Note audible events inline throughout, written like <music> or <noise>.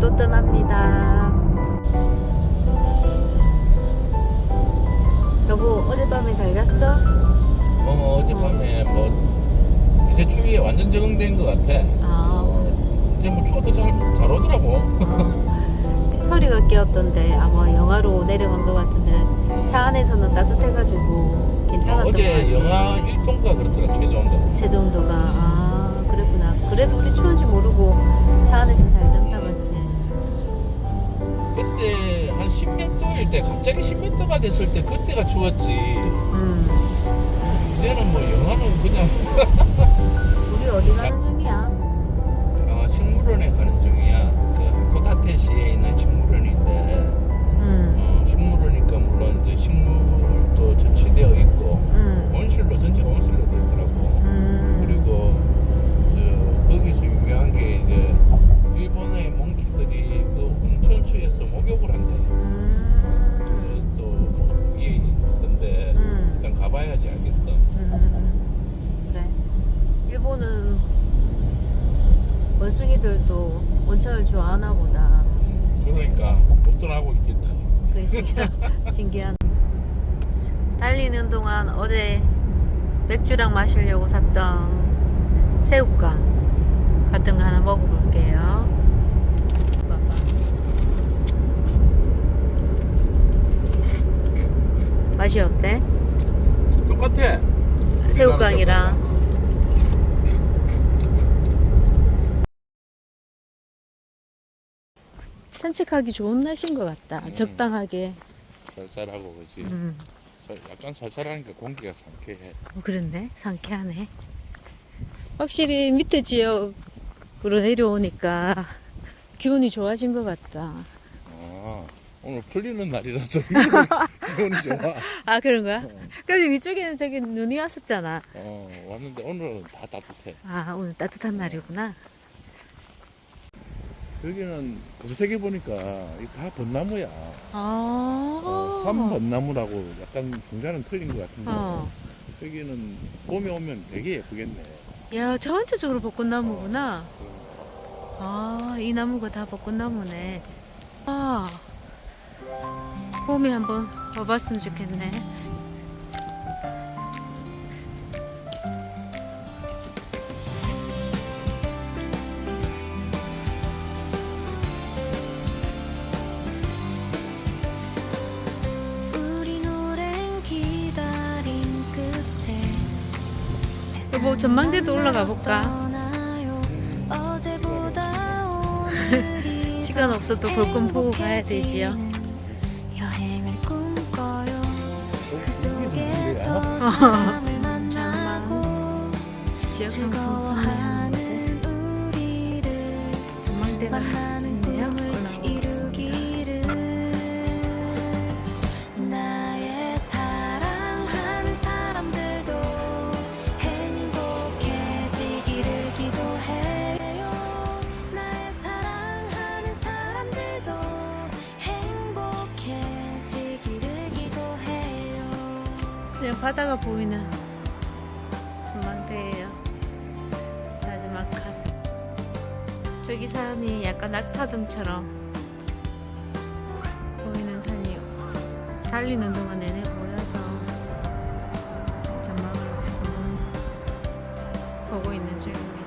또 떠납니다. 여보, 어젯밤에 잘 잤어? 어, 어젯밤에 뭐 이제 추위에 완전 적응된 것 같아. 아, 이제 뭐 추워도 잘, 잘 오더라고. 어. 소리가 깨었던데 아마 영하로 내려간 것 같은데 차 안에서는 따뜻해가지고 괜찮았던 것 어제 같지. 영하 1도인가 그렇더라 최저온도. 체조 온도가 아 그랬구나. 그래도 우리 추운지 모르고 차 안에서 잘 봤지. 그때 한 10m일 때 갑자기 10m가 됐을 때 그때가 추웠지. 음. 이제는 뭐 영하는 그냥 <laughs> 우리 어디 가는 중이야? 어, 식물원에 가는 중이야. 그 코타테시에 있는 식물원인데 음. 어, 식물원이니까 물론 이제 식물도 전시되어 있고 음. 온실로 전체가 온실로 원숭이들도 온천을 좋아하나 보다. 그러니까 못 떠나고 있겠지. 그래 신기하, <laughs> 신기한. 달리는 동안 어제 맥주랑 마시려고 샀던 새우깡 같은 거 하나 먹어볼게요. 맛이 어때? 똑같아. 새우깡이랑 산책하기 좋은 날씨인 것 같다. 음. 적당하게. 쌀쌀하고 그지. 음. 약간 쌀쌀하니까 공기가 상쾌해. 어, 그렇네. 상쾌하네. 확실히 밑에 지역으로 내려오니까 기분이 좋아진 것 같다. 아 오늘 풀리는 날이라서 <laughs> 기분이 좋아. 아, 그런 거야? 어, 그래도 위쪽에는 저기 눈이 왔었잖아. 어, 왔는데 오늘은 다 따뜻해. 아, 오늘 따뜻한 날이구나. 여기는 검색해 보니까 다 벚나무야. 아. 어, 삼벚나무라고 약간 중간은 틀린 것 같은데 어. 여기는 봄에 오면 되게 예쁘겠네. 야, 전체적으로 벚꽃나무구나. 어, 아, 이 나무가 다 벚꽃나무네. 아, 봄에 한번 와봤으면 좋겠네. 여보, 전망대도 올라가 볼까? <laughs> 시간 없어도 볼 건 보고 가야 되지요. 지역 상품 우리를 전망대가 바다가 보이는 전망대예요. 마지막 칸. 저기 산이 약간 낙타등처럼 보이는 산이요. 달리는 동안 내내 보여서 전망을 보고 있는 중입니다.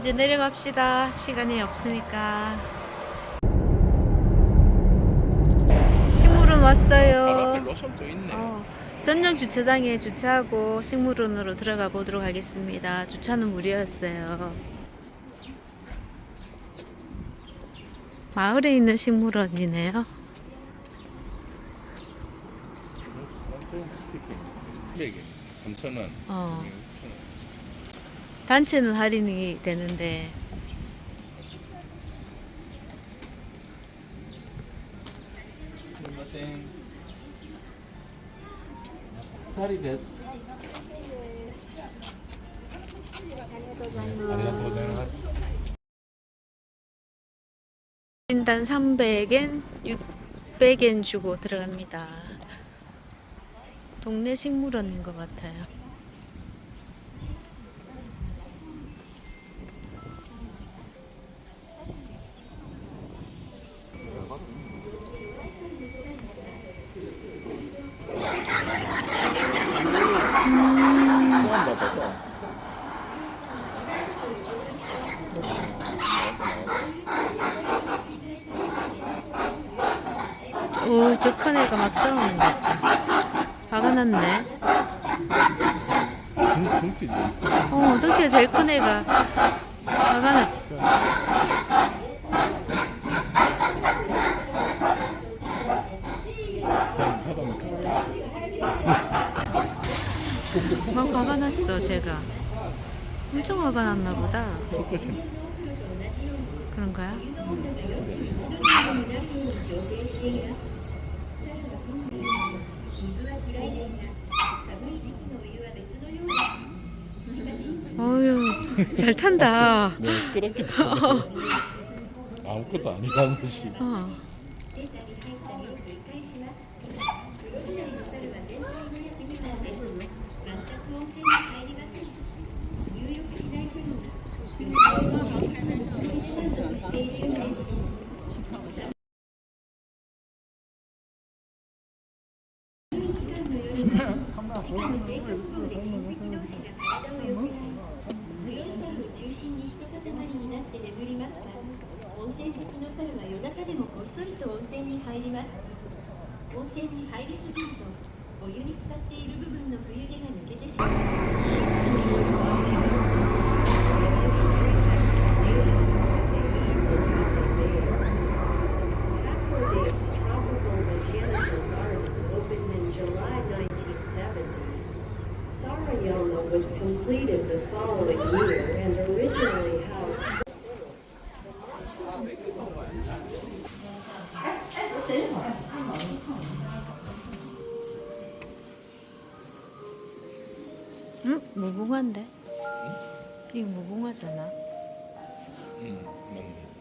이제 내려갑시다. 시간이 없으니까. 식물원 바로 앞에 왔어요. 로션도 있네. 어, 전용 주차장에 주차하고 식물원으로 들어가 보도록 하겠습니다. 주차는 무료였어요. 마을에 있는 식물원이네요. 3천 원. 어, 단체는 할인이 되는데 다리 고자이마스. 인당 300엔, 600엔 주고 들어갑니다. 동네 식물원인 것 같아요. 싸우는 것 같다. 화가 났네. 덩치지. 어, 덩치가 제일 큰 애가 화가 났어. 막 화가 났어, 제가. 엄청 화가 났나 보다. 수컷이 그런가요? 어휴, 잘 탄다. 네, 그렇게 다 아무것도 아니라는 듯이. 어. 응, 맞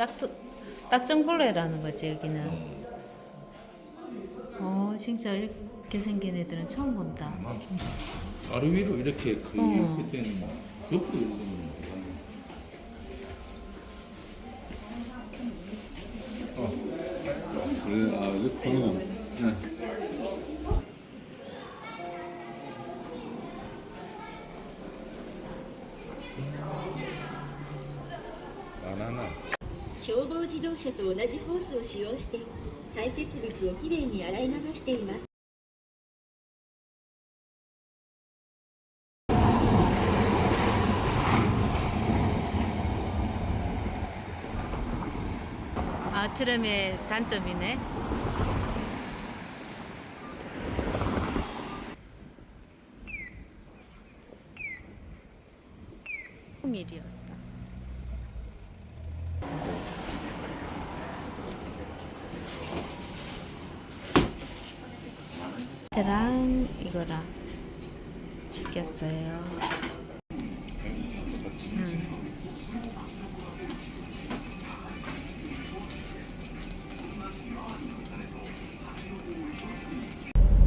네. 짝, 딱정벌레라는 거지, 여기는. 어, 진짜 이렇게 생긴 애들은 처음 본다. 아래 위로 이렇게 그 어. 이렇게 된 옆으로 이렇게 된 어. 그, 아, 이렇게 보면. 바나나. 消防自動車と同じホースを使用して排泄物をきれいに洗い流しています 아, 트램의 단점이네. 일이었어. 랑 이거랑 시켰어요. 음.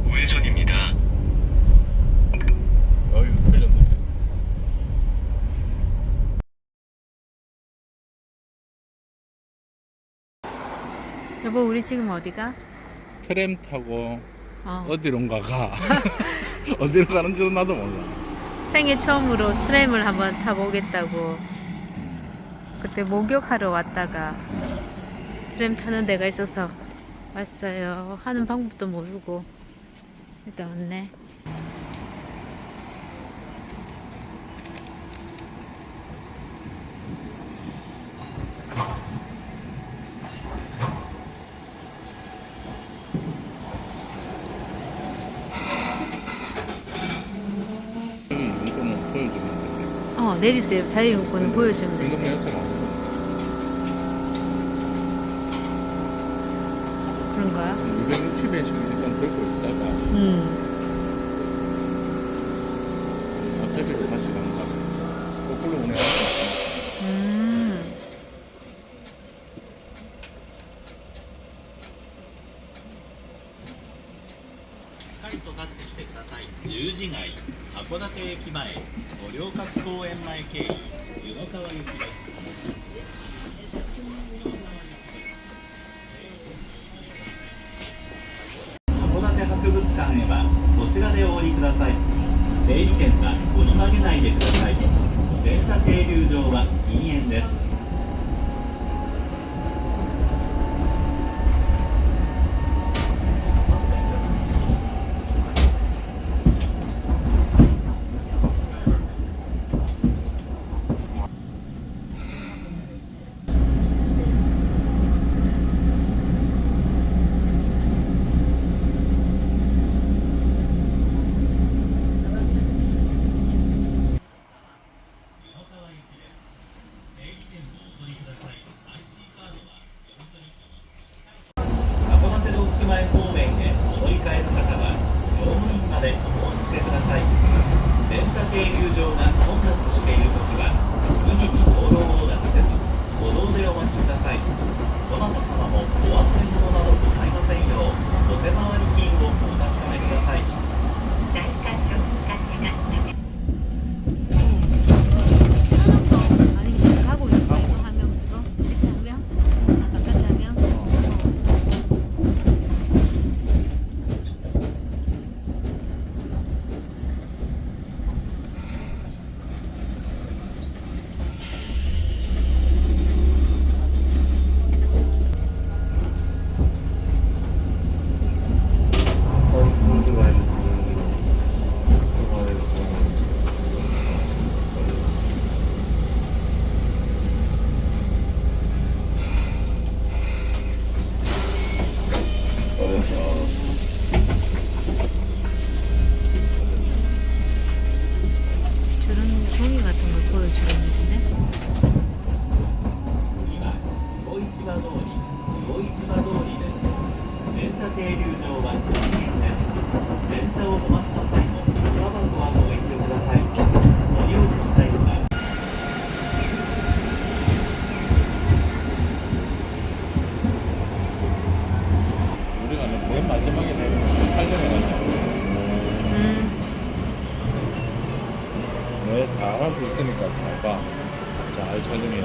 우회전입니다. 틀렸네. 여보, 우리 지금 어디가? 트램 타고 어. 어디론가 가. <laughs> 어디로 가는지는 나도 몰라. 생애 처음으로 트램을 한번 타보겠다고 그때 목욕하러 왔다가 트램 타는 데가 있어서 왔어요. 하는 방법도 모르고 일단 왔네. 이거는 보여주면 돼. 어 내릴 때 자유용권을 보여주면 돼. 十字街函館駅前五稜郭公園前経由湯の川行きです。 마지막에 내는 거좀 살려내가지고. 음. 네, 잘할 수 있으니까 잘 봐. 잘 촬영해.